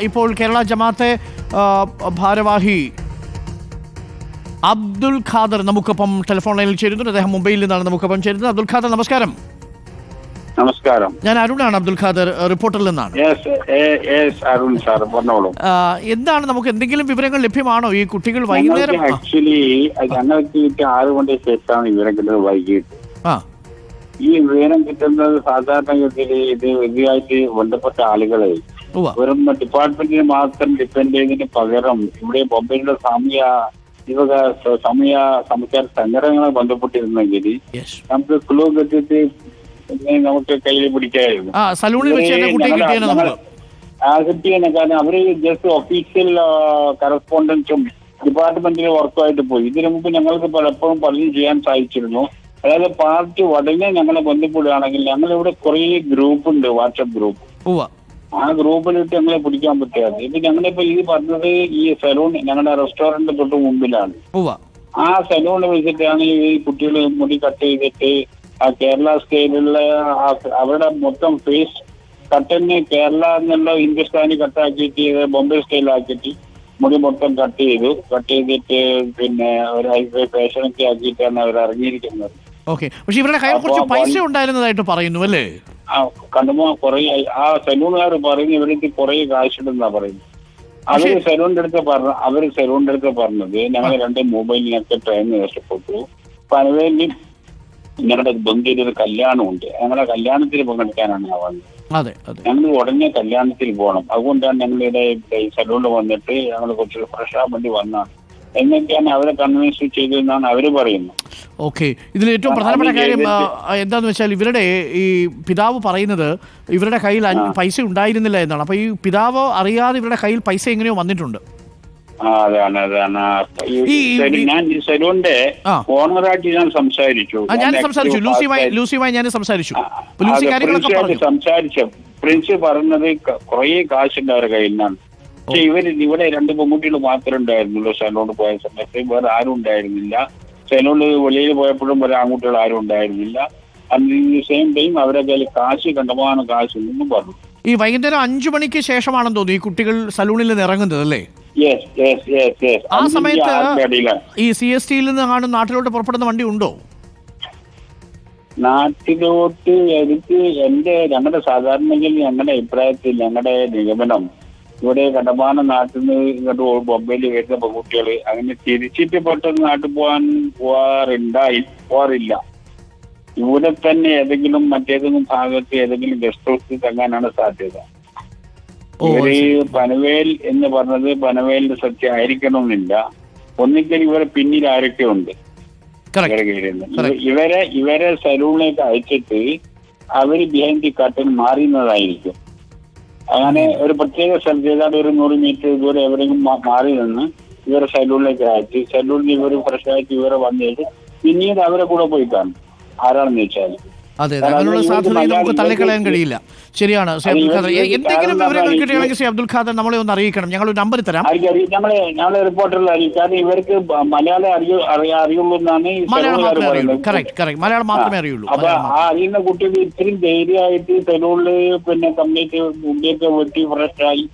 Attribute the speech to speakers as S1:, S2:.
S1: ഇപ്പോൾ കേരള ജമാത്തെ ഭാരവാഹി അബ്ദുൽ ഖാദർ നമുക്കൊപ്പം ടെലിഫോൺ ലൈനിൽ ചേരുന്നുണ്ട്. അദ്ദേഹം മുംബൈയിൽ നിന്നാണ് നമുക്കൊപ്പം ചേരുന്നത്. അബ്ദുൽ ഖാദർ നമസ്കാരം.
S2: നമസ്കാരം.
S1: ഞാൻ അരുണാണ് അബ്ദുൽ ഖാദർ റിപ്പോർട്ടറിൽ നിന്നാണ്.
S2: അരുൺ സാർ പറഞ്ഞോളൂ.
S1: എന്താണ് നമുക്ക് എന്തെങ്കിലും വിവരങ്ങൾ ലഭ്യമാണോ? ഈ കുട്ടികൾ വൈകുന്നേരം
S2: ആക്ച്വലി ഞങ്ങൾക്ക് ആറ് ശേഷമാണ് വിവരം കിട്ടുന്നത് വൈകിട്ട്.
S1: ആ.
S2: ഈ വിവരം കിട്ടുന്നത് സാധാരണഗതിയിൽ ഇത് ഇതുമായിട്ട് ബന്ധപ്പെട്ട ആളുകളെ വെറും ഡിപ്പാർട്ട്മെന്റിന് മാത്രം ഡിപ്പെൻഡ് ചെയ്തതിന് പകരം ഇവിടെ ബോംബെയിലുള്ള സാമൂഹ്യ ഇവക സമയ സംസ്കാര സംഘടനകളെ ബന്ധപ്പെട്ടിരുന്നെങ്കിൽ നമുക്ക് ക്ലൂ കിട്ടിയിട്ട് നമുക്ക് കയ്യിൽ പിടിക്കായിരുന്നു
S1: ആ കിട്ടിയാണ്
S2: കാരണം അവർ ജസ്റ്റ് ഒഫീഷ്യൽ കറസ്പോണ്ടൻസും ഡിപ്പാർട്ട്മെന്റിലെ വർക്കുമായിട്ട് പോയി. ഇതിനു മുമ്പ് ഞങ്ങൾക്ക് പലപ്പോഴും പലതും ചെയ്യാൻ സാധിച്ചിരുന്നു. അതായത് പാർട്ടി ഉടനെ ഞങ്ങളെ ബന്ധപ്പെടുകയാണെങ്കിൽ ഞങ്ങളിവിടെ കുറേ ഗ്രൂപ്പ് ഉണ്ട് വാട്സപ്പ് ഗ്രൂപ്പ്. ആ ഗ്രൂപ്പിലിട്ട് ഞങ്ങളെ പിടിക്കാൻ പറ്റാതെ ഇപ്പൊ ഞങ്ങളിപ്പോ ഈ പറഞ്ഞത് ഈ സലൂൺ ഞങ്ങളുടെ റെസ്റ്റോറന്റ് തൊട്ട് മുമ്പിലാണ്. ആ സലൂണിൽ വെച്ചിട്ടാണ് ഈ കുട്ടികൾ മുടി കട്ട് ചെയ്തിട്ട് ആ കേരള സ്റ്റൈലുള്ള ആ അവരുടെ മൊത്തം ഫേസ് കട്ടന് കേരള എന്നുള്ള ഹിന്ദുസ്ഥാനി കട്ടാക്കിയിട്ട് ബോംബെ സ്റ്റൈലാക്കിയിട്ട് മുടി മൊത്തം കട്ട് ചെയ്തു. കട്ട് ചെയ്തിട്ട് പിന്നെ ഒരു ഹൈഫൈ ഫാഷനൊക്കെ ആക്കിയിട്ടാണ് അവർ ഇറങ്ങിയിരിക്കുന്നത്
S1: ഓക്കെ. പക്ഷെ ഇവരുടെ കയ്യിൽ കുറച്ച് പൈസ ഉണ്ടായിരുന്നതായിട്ട് പറയുന്നു അല്ലേ?
S2: ആ കണ്ടുമോ കുറെ ആ സലൂണുകാർ പറയുന്ന ഇവർക്ക് കുറെ കാശിട്ടെന്നാ പറയുന്നത്.
S1: അവർ
S2: സെലൂണിന്റെ അടുത്ത് പറഞ്ഞ അവർ സലൂണിന്റെ അടുത്ത് പറഞ്ഞത് ഞങ്ങൾ രണ്ട് മൊബൈലിനൊക്കെ ട്രെയിൻ നഷ്ടപ്പെട്ടു. പനവേലിൽ ഞങ്ങളുടെ ബന്ധുവിൽ ഒരു കല്യാണമുണ്ട്. ഞങ്ങളുടെ കല്യാണത്തിൽ പങ്കെടുക്കാനാണ് ഞാൻ വന്നത്. ഞങ്ങൾ ഉടനെ കല്യാണത്തിൽ പോകണം. അതുകൊണ്ടാണ് ഞങ്ങളുടെ സെലൂണിൽ വന്നിട്ട് ഞങ്ങൾ കുറച്ച് ഫ്രഷ് ആവാൻ വേണ്ടി വന്നാണ് എന്നൊക്കെയാണ് അവരെ കൺവിൻസ് ചെയ്തതെന്നാണ് അവർ പറയുന്നത്.
S1: ഓക്കെ. ഇതിൽ ഏറ്റവും പ്രധാനപ്പെട്ട കാര്യം
S2: എന്താണെന്ന്
S1: എന്താന്ന് വെച്ചാൽ ഇവരുടെ ഈ പിതാവ് പറയുന്നത് ഇവരുടെ കയ്യിൽ പൈസ ഉണ്ടായിരുന്നില്ല എന്നാണ്. അപ്പൊ ഈ പിതാവ് അറിയാതെ ഇവരുടെ കയ്യിൽ പൈസ എങ്ങനെയോ വന്നിട്ടുണ്ട്.
S2: അതാണ് അതാണ്. ഞാൻ ഈ സലൂണിന്റെ ഓണറായിട്ട് ഞാൻ സംസാരിച്ചു.
S1: ഞാൻ സംസാരിച്ചു. ലൂസിയുമായി ലൂസിയുമായി ഞാൻ സംസാരിച്ചു.
S2: സംസാരിച്ച. പ്രിൻസ് പറഞ്ഞത് കുറേ കാശുണ്ട് അവരുടെ കയ്യിൽ നിന്നാണ്. പക്ഷെ ഇവർ ഇവിടെ രണ്ട് പെൺകുട്ടികൾ മാത്രമേ ഉണ്ടായിരുന്നുള്ളൂ. സലൂണിൽ പോയ സമയത്ത് വേറെ ആരും ഉണ്ടായിരുന്നില്ല. സലൂണിൽ വെളിയിൽ പോയപ്പോഴും ഒരു ആൺകുട്ടികൾ ആരും ഉണ്ടായിരുന്നില്ല. അന്ന് സെയിം ടൈം അവരെ കയ്യിൽ കാശ് കണ്ടമാനം കാശ് എന്നും പറഞ്ഞു.
S1: ഈ വൈകുന്നേരം അഞ്ചു മണിക്ക് ശേഷമാണെന്ന് തോന്നുന്നു ഈ കുട്ടികൾ സലൂണിൽ നിന്ന് ഇറങ്ങുന്നത് അല്ലേ? ആ സമയത്ത് ഈ സി എസ് ടിയിൽ നിന്ന് ആണ് നാട്ടിലോട്ട് പുറപ്പെടുന്ന വണ്ടി ഉണ്ടോ?
S2: നാട്ടിലോട്ട് എനിക്ക് എന്റെ ഞങ്ങളുടെ സാധാരണയിൽ ഞങ്ങളുടെ അഭിപ്രായത്തിൽ ഞങ്ങളുടെ നിഗമനം ഇവിടെ കടമാന നാട്ടിൽ നിന്ന് ഇങ്ങോട്ട് ബൊംബെയിൽ വരുന്ന പെൺകുട്ടികൾ അങ്ങനെ തിരിച്ചിട്ട് പെട്ടെന്ന് നാട്ടിൽ പോകാൻ പോവാറുണ്ടായി പോവാറില്ല. ഇവിടെ തന്നെ ഏതെങ്കിലും മറ്റേതെങ്കിലും ഭാഗത്ത് ഏതെങ്കിലും ഗസ്റ്റ് ഹൗസിൽ തങ്ങാനാണ് സാധ്യത. ഇവർ പനവേൽ എന്ന് പറഞ്ഞത് പനവേലിന്റെ സത്യം ആയിരിക്കണമെന്നില്ല. ഒന്നിക്കൽ ഇവരെ പിന്നിൽ ആരൊക്കെ ഉണ്ട്. ഇവരെ ഇവരെ സലൂണിലേക്ക് അയച്ചിട്ട് അവർ ബിഹൈൻഡ് ദി കട്ടൻ മാറുന്നതായിരിക്കും അങ്ങനെ ഒരു പ്രത്യേക സ്ഥലത്ത് ഏതാണ്ട് ഒരു നൂറ് മീറ്റർ ദൂരെ എവിടെയെങ്കിലും മാറി നിന്ന് ഇവരെ സലൂണിലേക്ക് അയച്ച് സലൂണിൽ ഇവർ ഫ്രഷ് ആയിട്ട് ഇവരെ വന്നിട്ട് പിന്നീട് അവരെ കൂടെ പോയി കാണും. ആരാണെന്ന് വെച്ചാൽ
S1: അതെ അതെ അതിനുള്ള സാധ്യത നമുക്ക് തള്ളിക്കളയാൻ കഴിയില്ല. ശരിയാണ് ശ്രീ അബ്ദുൽ ഖാദർ. എന്തെങ്കിലും വിവരങ്ങൾ കിട്ടുകയാണെങ്കിൽ ശ്രീ അബ്ദുൽ ഖാദർ നമ്മളെ ഒന്ന് അറിയിക്കണം. ഞങ്ങൾ ഒരു നമ്പർ തരാം
S2: ഞങ്ങളെ റിപ്പോർട്ടറിൽ കാരണം ഇവർക്ക് മലയാളം അറിയൂ അറിയാ അറിയുള്ളൂ എന്നാണ്
S1: മലയാളം മാത്രമേ അറിയുള്ളൂ. കറക്റ്റ് കറക്റ്റ് മലയാളം മാത്രമേ അറിയുള്ളൂ.
S2: അപ്പൊ ആ അറിയുന്ന കുട്ടികൾ ഇത്രയും ധൈര്യമായിട്ട് തെരുവുള്ളിൽ പിന്നെ കമ്മിറ്റി മുടിയൊക്കെ വെട്ടി ഫ്രഷായി